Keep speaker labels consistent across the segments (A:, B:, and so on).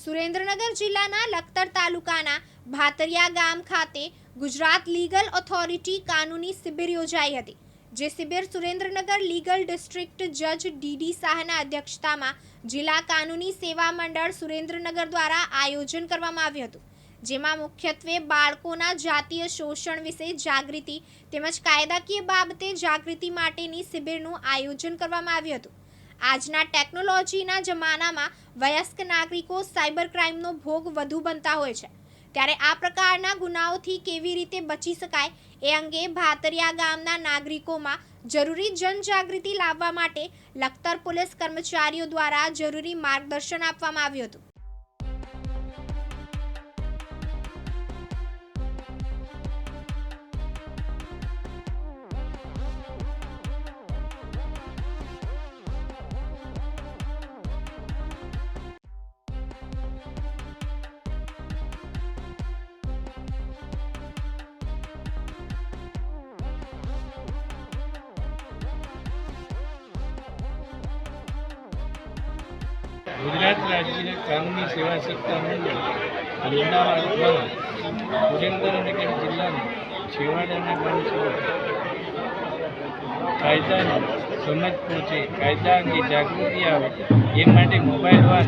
A: સુરેન્દ્રનગર જિલ્લાના લખતર તાલુકાના ભાતરિયા ગામ ખાતે ગુજરાત લીગલ ઓથોરિટી કાનૂની શિબિર યોજાઈ હતી, જે શિબિર સુરેન્દ્રનગર લીગલ ડિસ્ટ્રિક્ટ જજ ડીડી શાહના અધ્યક્ષતામાં જિલ્લા કાનૂની સેવા મંડળ સુરેન્દ્રનગર દ્વારા આયોજન કરવામાં આવ્યું હતું, જેમાં મુખ્યત્વે બાળકોના જાતીય શોષણ વિશે જાગૃતિ તેમજ કાયદાકીય બાબતે જાગૃતિ માટેની શિબિરનું આયોજન કરવામાં આવ્યું હતું. આજના ટેકનોલોજીના જમાનામાં વયસ્ક નાગરિકો સાયબર ક્રાઇમનો ભોગ વધુ બનતા હોય છે. ત્યારે આ પ્રકારના ગુનાઓથી કેવી રીતે બચી શકાય એ અંગે ભાતરિયા ગામના નાગરિકોમાં જરૂરી જનજાગૃતિ લાવવા માટે લખતર પોલીસ કર્મચારીઓ દ્વારા જરૂરી માર્ગદર્શન આપવામાં આવ્યું હતું.
B: ગુજરાત રાજ્ય કાનૂની સેવા સત્તા મંડળ અમદાવાદ દ્વારા સુરેન્દ્રનગર જિલ્લાના છેવાડાના ગામ સુધી કાયદાની સમજ પહોંચે, કાયદા અંગે જાગૃતિ આવે, એ માટે મોબાઈલ વાર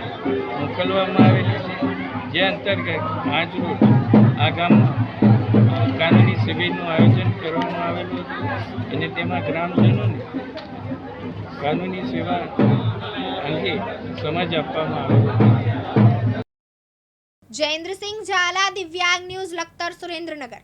B: મોકલવામાં આવેલી છે. જે અંતર્ગત પાંચ રોડ આ ગામમાં કાનૂની શિબિરનું આયોજન કરવામાં આવેલું હતું અને તેમાં ગ્રામજનોને કાનૂની સેવા અંગે સમજ આપવામાં આવેલો
A: જયેન્દ્રસિંહ ઝાલા દિવ્યાંગ ન્યૂઝ લખતર સુરેન્દ્રનગર.